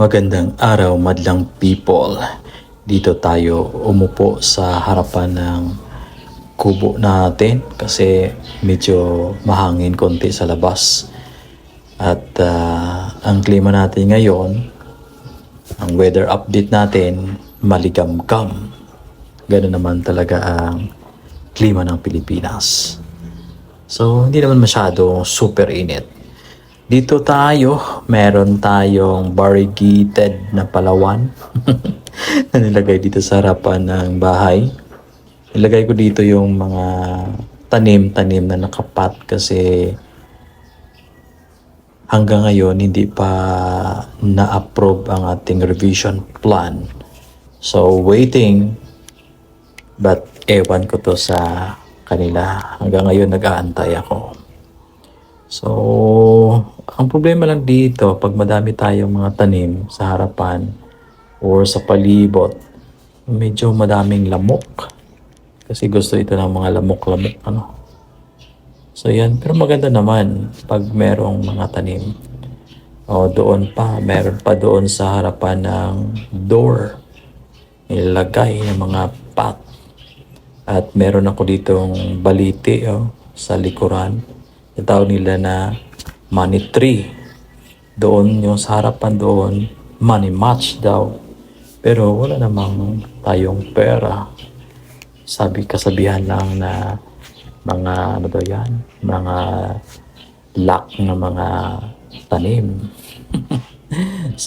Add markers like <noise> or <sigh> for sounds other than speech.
Magandang araw madlang people. Dito tayo umupo sa harapan ng kubo natin kasi medyo mahangin konti sa labas. At ah, ang klima natin ngayon, ang weather update natin, maligamgam. Ganun naman talaga ang klima ng Pilipinas. So, hindi naman masyado super init. Dito tayo, meron tayong variegated na palawan <laughs> na nilagay dito sa harapan ng bahay. Nilagay ko dito yung mga tanim-tanim na nakapat kasi hanggang ngayon hindi pa na-approve ang ating revision plan. So, waiting. But ewan ko to sa kanila. Hanggang ngayon nag-aantay ako. So, ang problema lang dito, pag madami tayong mga tanim sa harapan or sa palibot, medyo madaming lamok. Kasi gusto ito ng mga lamok-lamok, ano. So, yan. Pero maganda naman pag merong mga tanim. O, doon pa, meron pa doon sa harapan ng door. Nilagay ng mga pot. At meron ako ditong baliti oh, sa likuran. Yung tawag nila na money tree. Doon, yung sa harapan doon, money match daw. Pero wala namang tayong pera. Sabi, kasabihan lang na mga, ano daw yan, mga luck na mga tanim. <laughs>